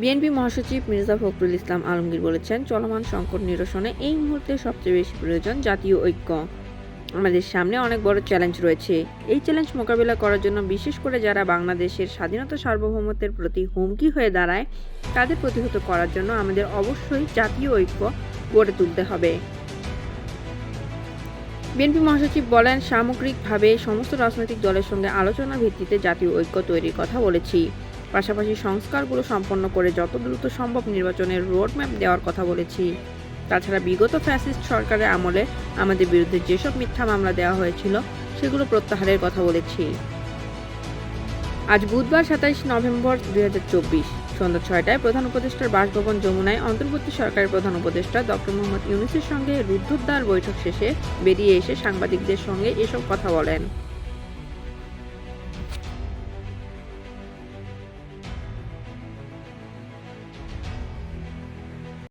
BNP মহাসচিব মির্জা ফখরুল ইসলাম আলমগীর বলেছেন, চলমান সংকট নিরসনে এই মুহূর্তে সবচেয়ে বেশি প্রয়োজন জাতীয় ঐক্য। আমাদের সামনে অনেক বড় চ্যালেঞ্জ রয়েছে। এই চ্যালেঞ্জ মোকাবিলা করার জন্য বিশেষ করে যারা বাংলাদেশের স্বাধীনতা সার্বভৌমত্বের প্রতি হুমকি হয়ে দাঁড়ায়, তাদের প্রতিহত করার জন্য আমাদের অবশ্যই জাতীয় ঐক্য গড়ে তুলতে হবে। বিএনপি মহাসচিব বলেন, সামগ্রিকভাবে সমস্ত রাজনৈতিক দলের সঙ্গে আলোচনা ভিত্তিতে জাতীয় ঐক্য তৈরির কথা বলেছি। পাশাপাশি সংস্কারগুলো সম্পন্ন করে যত দ্রুত সম্ভব নির্বাচনের রোডম্যাপ দেওয়ার কথা বলেছি। তাছাড়া বিগত ফ্যাসিস্ট সরকারের আমলে আমাদের বিরুদ্ধে যেসব মিথ্যা মামলা দেওয়া হয়েছিল, সেগুলো প্রত্যাহারের কথা বলেছি। আজ বুধবার সাতাইশ নভেম্বর দুই হাজার চব্বিশ, সন্ধ্যা ছয়টায় প্রধান উপদেষ্টার বাসভবন যমুনায় অন্তর্বর্তী সরকারের প্রধান উপদেষ্টা ডক্টর মোহাম্মদ ইউনুসের সঙ্গে রুদ্ধদ্বার বৈঠক শেষে বেরিয়ে এসে সাংবাদিকদের সঙ্গে এসব কথা বলেন।